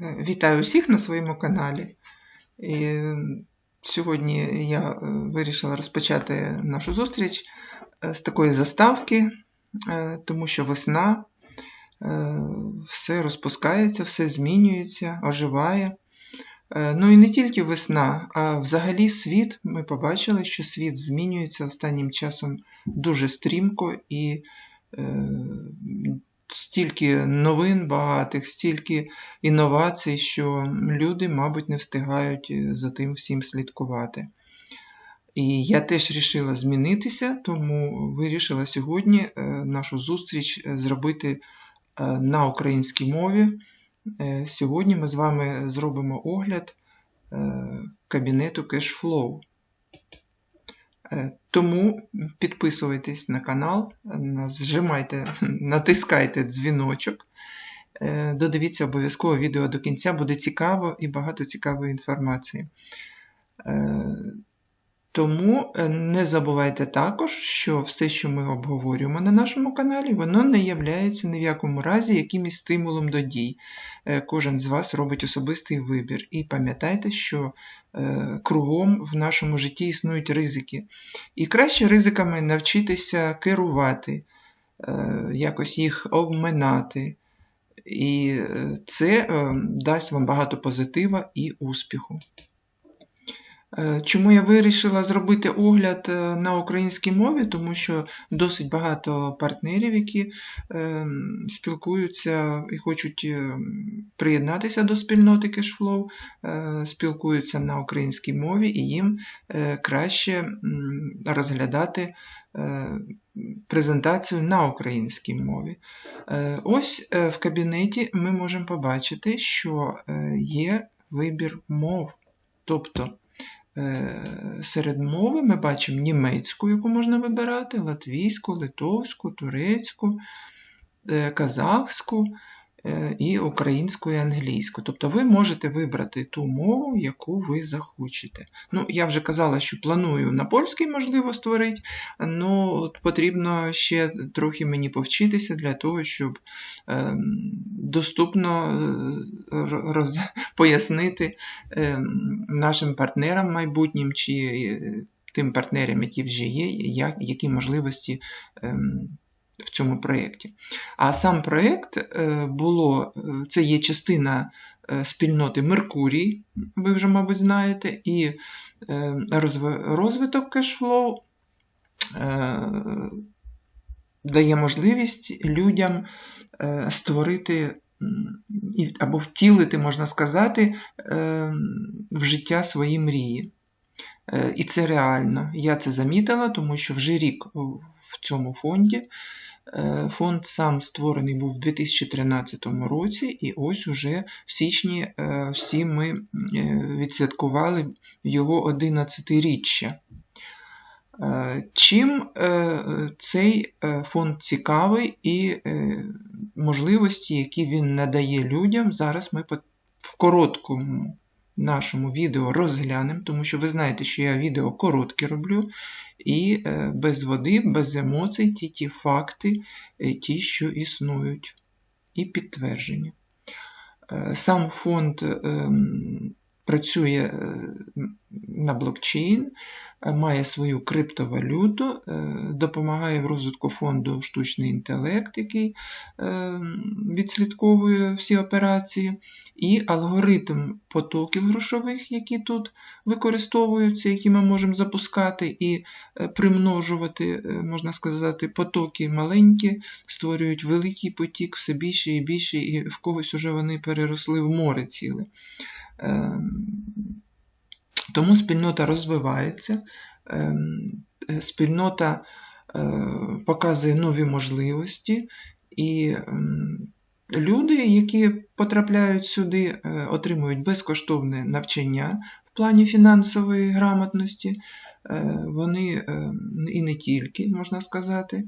Вітаю усіх на своєму каналі. І Сьогодні я е, вирішила розпочати нашу зустріч е, з такої заставки, е, тому що весна, все розпускається, все змінюється, оживає. Ну і не тільки весна, а взагалі світ. Ми побачили, що світ змінюється останнім часом дуже стрімко і стільки новин багатих, стільки інновацій, що люди, мабуть, не встигають е, за тим всім слідкувати. І я теж вирішила змінитися, тому вирішила сьогодні е, нашу зустріч е, зробити на українській мові. Сьогодні ми з вами зробимо огляд кабінету CashFlow. Е, тому підписуйтесь на канал, зжимайте, натискайте дзвіночок. Е, додивіться обов'язково відео до кінця, буде цікаво і багато цікавої інформації. Тому е, не забувайте також, що все, що ми обговорюємо на нашому каналі, воно не являється ні в якому разі якимось стимулом до дій. Е, кожен з вас робить особистий вибір. І пам'ятайте, що е, кругом в нашому житті існують ризики. І краще ризиками навчитися керувати, якось їх обминати. І це дасть вам багато позитива і успіху. Е, чому я вирішила зробити огляд е, на українській мові, тому що досить багато партнерів, які е, спілкуються і хочуть приєднатися до спільноти Cashflow, спілкуються на українській мові, і їм краще розглядати презентацію на українській мові. Ось в кабінеті ми можемо побачити, що є вибір мов. Тобто Е, серед мови ми бачимо німецьку, яку можна вибирати, латвійську, литовську, турецьку, е, казахську, Е, і українську і англійську. Тобто ви можете вибрати ту мову, яку ви захочете. Ну, Я вже казала, що планую на польській, можливо, створити, але потрібно ще трохи мені повчитися для того, щоб е, доступно е, роз... пояснити е, нашим партнерам майбутнім чи е, тим партнерам, які вже є, як, які можливості. В цьому проєкті. А сам проєкт е, було, е, це є частина е, спільноти Меркурій, ви вже, мабуть, знаєте, і розвиток кешфлоу дає можливість людям створити або втілити, можна сказати, в життя свої мрії. І це реально. Я це замітила, тому що вже рік в цьому фонді Е, фонд сам створений був у 2013 році, і ось уже в січні е, всі ми е, відсвяткували його 11-річчя. Чим цей фонд цікавий і можливості, які він надає людям, зараз ми в короткому нашому відео розглянемо, тому що ви знаєте, що я відео коротке роблю, і е, без води, без емоцій, ті ті факти, е, ті, що існують, і підтвердження. Е, сам фонд ем, працює на блокчейн, має свою криптовалюту, е, допомагає в розвитку фонду штучний інтелект, який е, відслідковує всі операції, і алгоритм потоків грошових, які тут використовуються, які ми можемо запускати і е, примножувати, можна сказати, потоки маленькі, створюють великий потік, все більше і більше, і в когось вже вони переросли в море ціле. Ем, тому спільнота розвивається, ем, е, спільнота е, показує нові можливості, і ем, люди, які потрапляють сюди, е, отримують безкоштовне навчання в плані фінансової грамотності, вони і не тільки, можна сказати,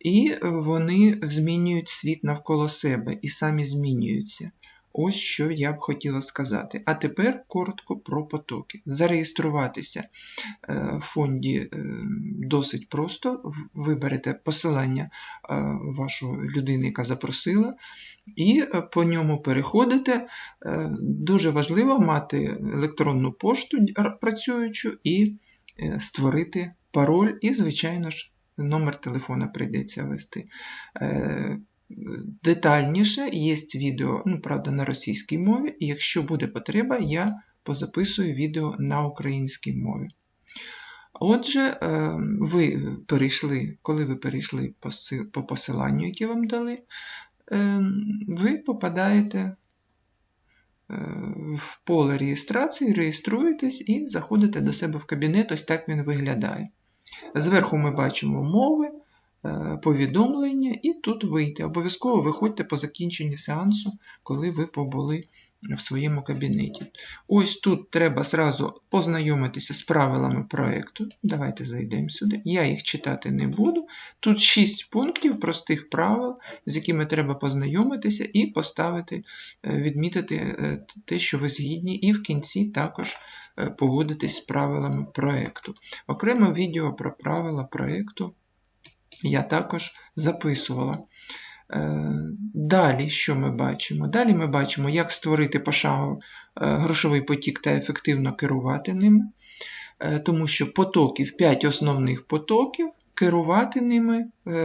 і вони змінюють світ навколо себе і самі змінюються. Ось що я б хотіла сказати. А тепер коротко про потоки. Зареєструватися в фонді досить просто. Виберете посилання вашої людини, яка запросила, і по ньому переходите. Дуже важливо мати електронну пошту працюючу і створити пароль, і, звичайно ж, номер телефона прийдеться ввести. Е, детальніше є відео, ну, правда, на російській мові, і якщо буде потреба, я позаписую відео на українській мові. Отже, е, ви перейшли, коли ви перейшли по посиланню, яке вам дали, е, ви попадаєте в поле реєстрації, реєструєтесь і заходите до себе в кабінет, ось так він виглядає. Зверху ми бачимо мови, е, повідомлення, і тут вийти. Обов'язково виходьте по закінченні сеансу, коли ви побули в своєму кабінеті. Ось тут треба зразу познайомитися з правилами проєкту. Давайте зайдемо сюди. Я їх читати не буду. Тут 6 пунктів простих правил, з якими треба познайомитися і поставити, е, відмітити е, те, що ви згідні, і в кінці також е, погодитись з правилами проєкту. Окремо відео про правила проєкту я також записувала. Е, далі, що ми бачимо? Далі ми бачимо, як створити пошагово е, грошовий потік та ефективно керувати ним, е, тому що потоків, 5 основних потоків, керувати ними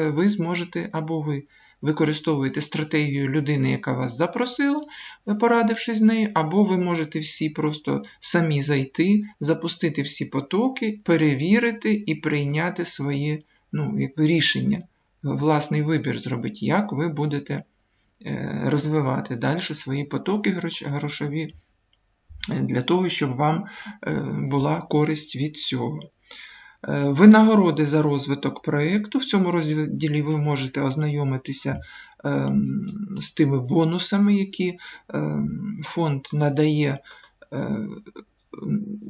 ви зможете або ви використовуєте стратегію людини, яка вас запросила, порадившись з нею, або ви можете всі просто самі зайти, запустити всі потоки, перевірити і прийняти своє ну, якби рішення власний вибір зробити, як ви будете е, розвивати далі свої потоки грошові е, для того, щоб вам е, була користь від цього. Винагороди за розвиток проєкту. В цьому розділі ви можете ознайомитися ем, з тими бонусами, які ем, фонд надає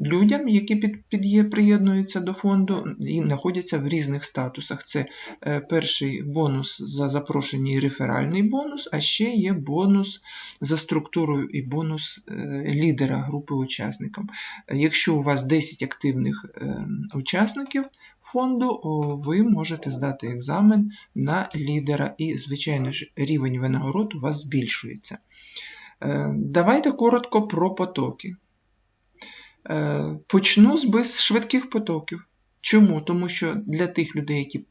людям, які під, під, приєднуються до фонду і знаходяться в різних статусах. Це е, перший бонус за запрошення і реферальний бонус, а ще є бонус за структурою і бонус е, лідера групи учасників. Якщо у вас 10 активних е, учасників фонду, ви можете здати екзамен на лідера, і, звичайно ж, рівень винагород у вас збільшується. Давайте коротко про потоки. Е, почну з безшвидких потоків. Чому? Тому що для тих людей, які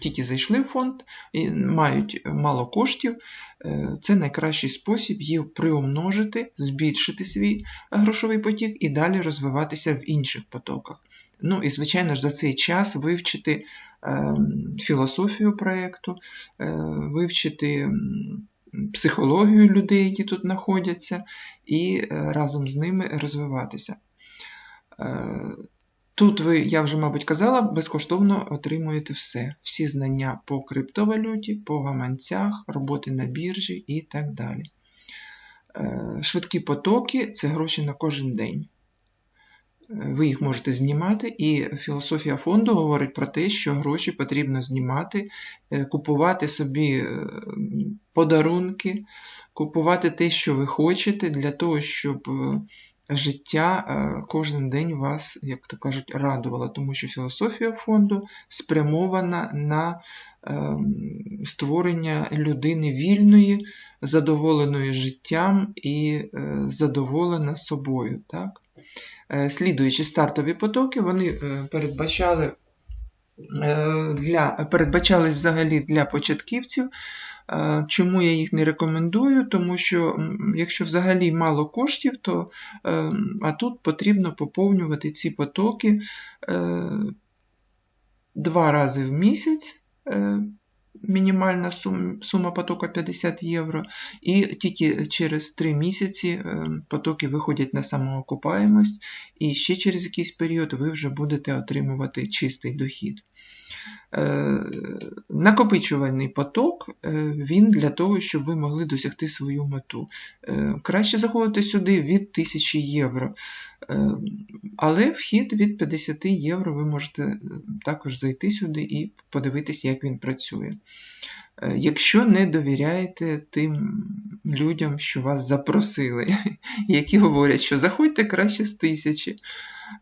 тільки зайшли в фонд і мають мало коштів, е, це найкращий спосіб їх приумножити, збільшити свій грошовий потік і далі розвиватися в інших потоках. Ну і, звичайно ж, за цей час вивчити ем, філософію проєкту, е, вивчити психологію людей, які тут знаходяться, і е, разом з ними розвиватися. Е, тут ви, я вже, мабуть, казала, безкоштовно отримуєте все. Всі знання по криптовалюті, по гаманцях, роботи на біржі і так далі. Е, швидкі потоки це гроші на кожен день ви їх можете знімати, і філософія фонду говорить про те, що гроші потрібно знімати, е, купувати собі е, подарунки, купувати те, що ви хочете, для того, щоб е, життя кожен день вас, як то кажуть, радувало, тому що філософія фонду спрямована на створення людини вільної, задоволеної життям і задоволена собою. Так? Е, слідуючі стартові потоки, вони е, передбачали е, для, передбачались взагалі для початківців. Чому я їх не рекомендую? Тому що, якщо взагалі мало коштів, то а тут потрібно поповнювати ці потоки два рази в місяць мінімальна сума потока 50 євро, і тільки через 3 місяці е, потоки виходять на самоокупаємость, і ще через якийсь період ви вже будете отримувати чистий дохід. Е, накопичувальний поток е, він для того, щоб ви могли досягти свою мету. Краще заходити сюди від 1000 євро, але вхід від 50 євро ви можете також зайти сюди і подивитися, як він працює. Якщо не довіряєте тим людям, що вас запросили, які говорять, що заходьте краще з тисячі.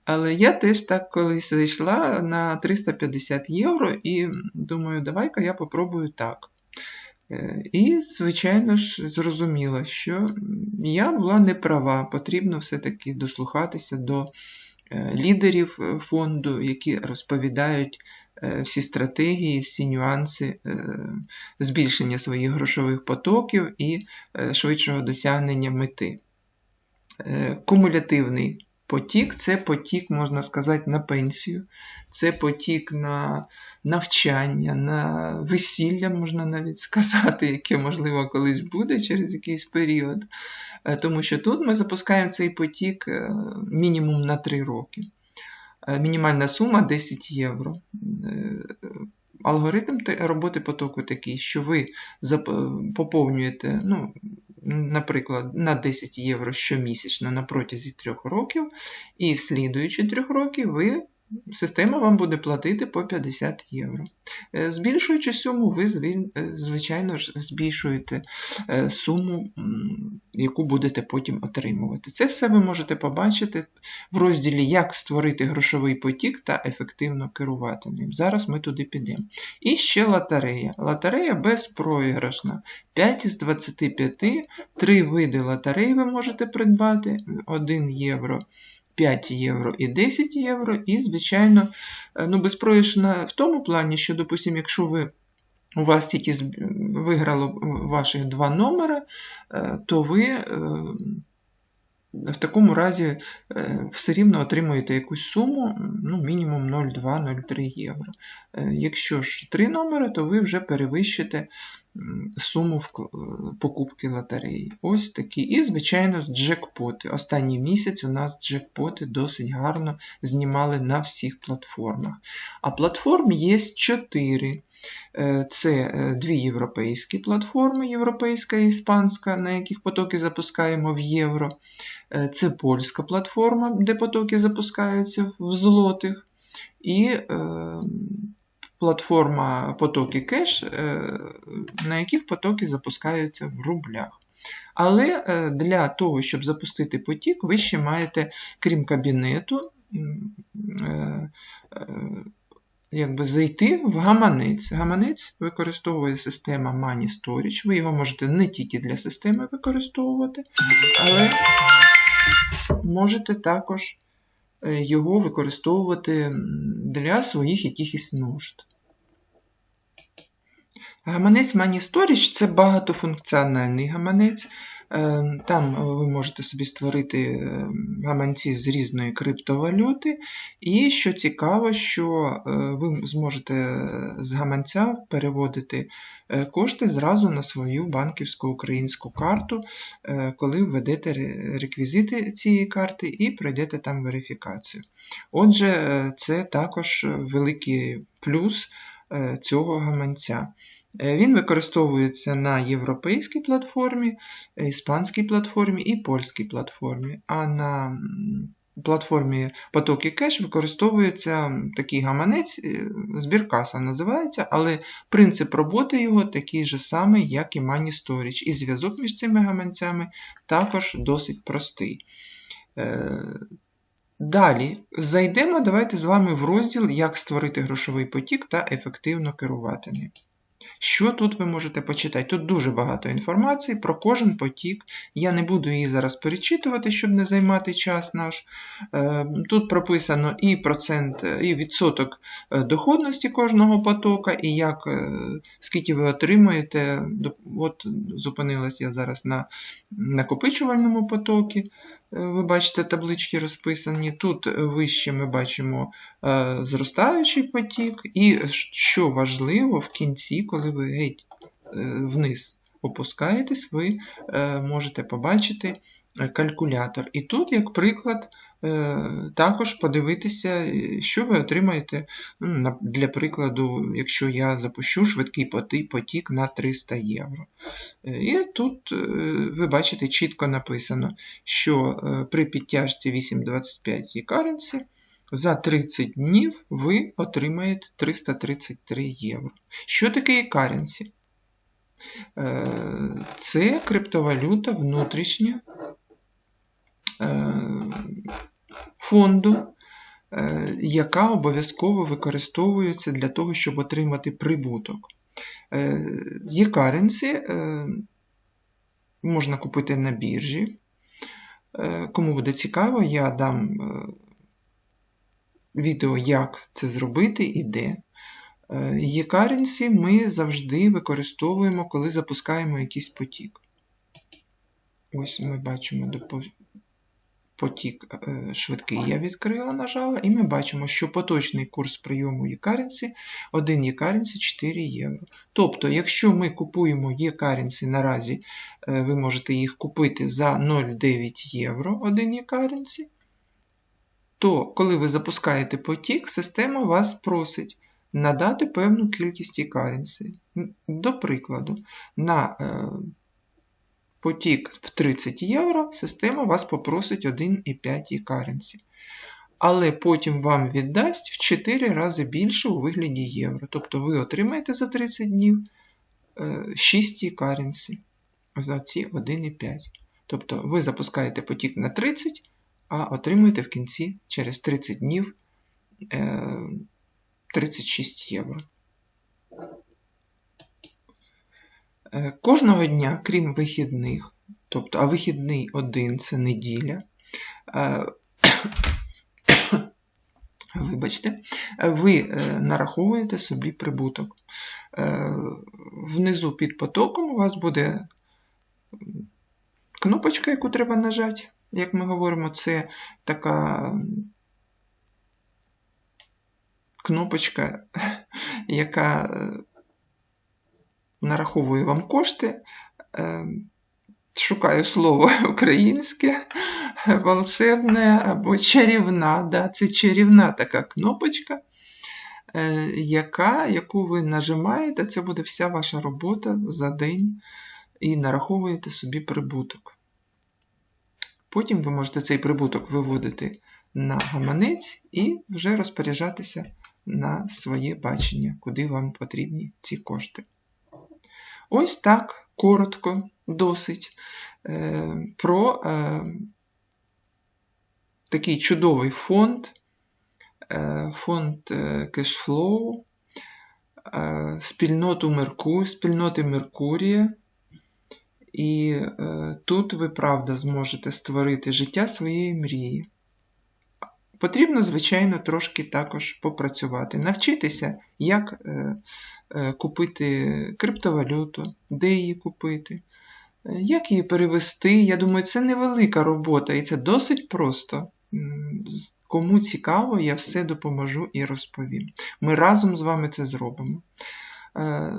Але я теж так колись зайшла на 350 євро і думаю, давай-ка я попробую так. Е, і, звичайно ж, зрозуміла, що я була не права, потрібно все-таки дослухатися до е, лідерів е, фонду, які розповідають всі стратегії, всі нюанси збільшення своїх грошових потоків і швидшого досягнення мети. Кумулятивний потік це потік, можна сказати, на пенсію, це потік на навчання, на весілля, можна навіть сказати, яке, можливо, колись буде через якийсь період. Е, тому що тут ми запускаємо цей потік е, мінімум на 3 роки. Е, мінімальна сума 10 євро. Алгоритм роботи потоку такий, що ви поповнюєте, ну, наприклад, на 10 євро щомісячно на протязі 3 років, і в слідуючі 3 роки ви Система вам буде платити по 50 євро. Е, збільшуючи суму, ви, е, звичайно ж, збільшуєте е, суму, яку будете потім отримувати. Це все ви можете побачити в розділі Як створити грошовий потік та ефективно керувати ним. Зараз ми туди підемо. І ще лотерея. Лотерея безпроіграшна. 5 з 25, 3 види лотерей ви можете придбати, 1 євро. 5 євро і 10 євро, і, звичайно, е, ну, безпроїшна в тому плані, що, допустимо, якщо ви у вас тільки виграло ваших два номери, е, то ви е, в такому разі все рівно отримуєте якусь суму, ну, мінімум 0,2-0,3 євро. Якщо ж три номери, то ви вже перевищите суму покупки лотереї. Ось такі. І, звичайно, джекпоти. Останній місяць у нас джекпоти досить гарно знімали на всіх платформах. А платформ є 4. Е, це е, дві європейські платформи, європейська і іспанська, на яких потоки запускаємо в євро. Е, це польська платформа, де потоки запускаються в злотих. І платформа потоки кеш, на яких потоки запускаються в рублях. Але для того, щоб запустити потік, ви ще маєте, крім кабінету, якби зайти в гаманець. Гаманець використовує система Money Storage. Ви його можете не тільки для системи використовувати, але можете також його використовувати для своїх якихось нужд. Гаманець Money Storage – це багатофункціональний гаманець. Е, там ви можете собі створити е, гаманці з різної криптовалюти. І що цікаво, що е, ви зможете з гаманця переводити кошти зразу на свою банківську українську карту, коли введете реквізити цієї карти і пройдете там верифікацію. Отже, це також великий плюс цього гаманця. Е, він використовується на європейській платформі, іспанській платформі і польській платформі. А на платформі потоки кеш використовується такий гаманець, е, збіркаса називається, але принцип роботи його такий же самий, як і Money Storage. І зв'язок між цими гаманцями також досить простий. Е, далі зайдемо давайте з вами в розділ Як створити грошовий потік та ефективно керувати ним. Що тут ви можете почитати? Тут дуже багато інформації про кожен потік. Я не буду її зараз перечитувати, щоб не займати час наш. Е, тут прописано і процент, і відсоток е, доходності кожного потока, і як, е, скільки ви отримуєте. От Зупинилась я зараз на накопичувальному потокі. Ви бачите, таблички розписані. Тут вище ми бачимо е, зростаючий потік, і що важливо, в кінці, коли ви геть е, вниз опускаєтесь, ви е, можете побачити калькулятор. І тут, як приклад, Е, також подивитися, що ви отримаєте, ну, для прикладу, якщо я запущу швидкий потік на 300 євро. Е, і тут е, ви бачите, чітко написано, що при підтяжці 8,25 e-currency за 30 днів ви отримаєте 333 євро. Що таке e-currency? Це криптовалюта внутрішня фонду, яка обов'язково використовується для того, щоб отримати прибуток. Є каренсі можна купити на біржі. Кому буде цікаво, я дам відео, як це зробити і де. Є-каренсі ми завжди використовуємо, коли запускаємо якийсь потік. Ось ми бачимо потік е, швидкий я відкрила, нажала, і ми бачимо, що поточний курс прийому є-каренсі 1 є-каренсі 4 євро. Тобто, якщо ми купуємо є-каренсі наразі, е, ви можете їх купити за 0,9 євро 1 є-каренсі, то коли ви запускаєте потік, система вас просить надати певну кількість e-currency. До прикладу, на е, потік в 30 євро система вас попросить 1,5 e-currency. Але потім вам віддасть в 4 рази більше у вигляді євро. Тобто ви отримаєте за 30 днів 6 e-currency за ці 1,5. Тобто ви запускаєте потік на 30, а отримуєте в кінці через 30 днів 36 е, євро. Е, кожного дня, крім вихідних, тобто, а вихідний один це неділя. Е, вибачте, ви нараховуєте собі прибуток. Внизу під потоком у вас буде кнопочка, яку треба нажати як ми говоримо, це така кнопочка, яка нараховує вам кошти. Е, шукаю слово українське, волшебне або чарівна. Да, Це чарівна така кнопочка, е, яка, яку ви нажимаєте, це буде вся ваша робота за день і нараховуєте собі прибуток. Потім ви можете цей прибуток виводити на гаманець і вже розпоряджатися на своє бачення, куди вам потрібні ці кошти. Ось так коротко, досить е, про е, такий чудовий фонд, е, фонд кешфлоу, спільноту Мерку, спільноти Меркурія. І тут ви, правда, зможете створити життя своєї мрії. Потрібно, звичайно, трошки також попрацювати, навчитися, як е, е, купити криптовалюту, де її купити, як її перевести. Я думаю, це невелика робота, і це досить просто. Кому цікаво, я все допоможу і розповім. Ми разом з вами це зробимо. Е,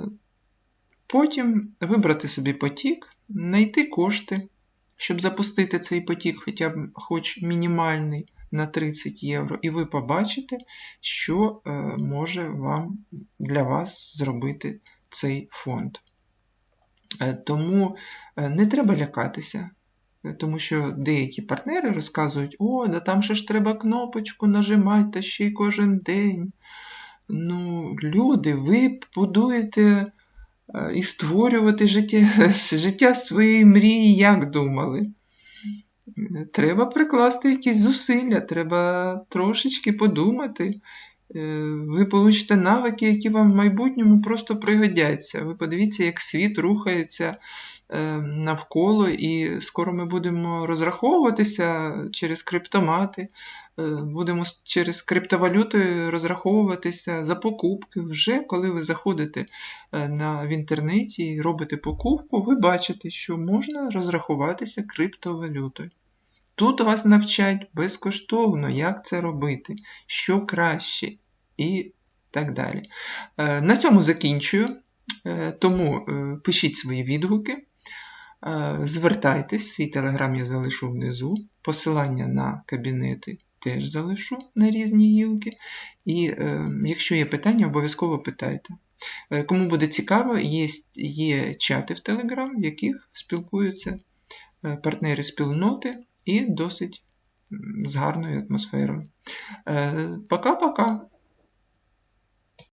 Потім вибрати собі потік, знайти кошти, щоб запустити цей потік, хоча б хоч мінімальний на 30 євро, і ви побачите, що е, може вам для вас зробити цей фонд. Е, тому е, не треба лякатися, тому що деякі партнери розказують, о, да там ще ж треба кнопочку нажимати та ще й кожен день. Ну, Люди, ви будуєте і створювати життя, життя своєї мрії, як думали. Треба прикласти якісь зусилля, треба трошечки подумати. Е, ви получите навики, які вам в майбутньому просто пригодяться. Ви подивіться, як світ рухається е, навколо, і скоро ми будемо розраховуватися через криптомати, е, будемо через криптовалюти розраховуватися за покупки. Вже коли ви заходите на, в інтернеті і робите покупку, ви бачите, що можна розрахуватися криптовалютою. Тут вас навчать безкоштовно, як це робити, що краще і так далі. Е, на цьому закінчую, е, тому е, пишіть свої відгуки, звертайтесь, свій телеграм я залишу внизу, посилання на кабінети теж залишу на різні гілки. І якщо є питання, обов'язково питайте. Кому буде цікаво, є, є чати в Телеграм, в яких спілкуються партнери спільноти і досить з гарною атмосферою. Пока-пока!